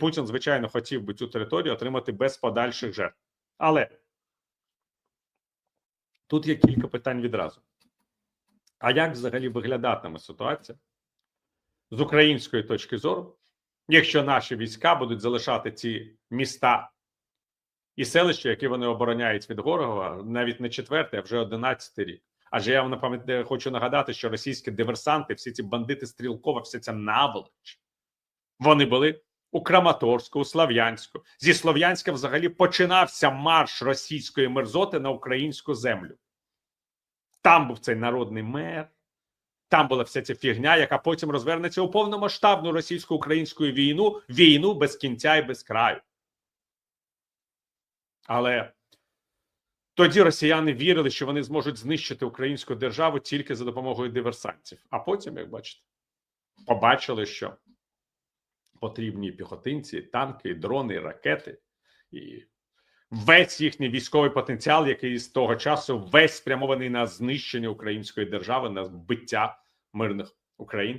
Путін, звичайно, хотів би цю територію отримати без подальших жертв. Але тут є кілька питань відразу. А як взагалі виглядатиме ситуація з української точки зору, якщо наші війська будуть залишати ці міста і селища, які вони обороняють від ворога, навіть не четвертий, а вже одинадцятий рік? Адже я вам напам'ятаю, хочу нагадати, що російські диверсанти, всі ці бандити Стрілкова, вся ця наволоч, вони були у Краматорську, у Слов'янську. Зі Слов'янська взагалі починався марш російської мерзоти на українську землю. Там був цей народний мер, там була вся ця фігня, яка потім розвернеться у повномасштабну російсько-українську війну, війну без кінця і без краю. Але тоді росіяни вірили, що вони зможуть знищити українську державу тільки за допомогою диверсантів. А потім, як бачите, побачили, що потрібні піхотинці, танки, дрони, ракети, і весь їхній військовий потенціал, який з того часу весь спрямований на знищення української держави, на вбиття мирних українців.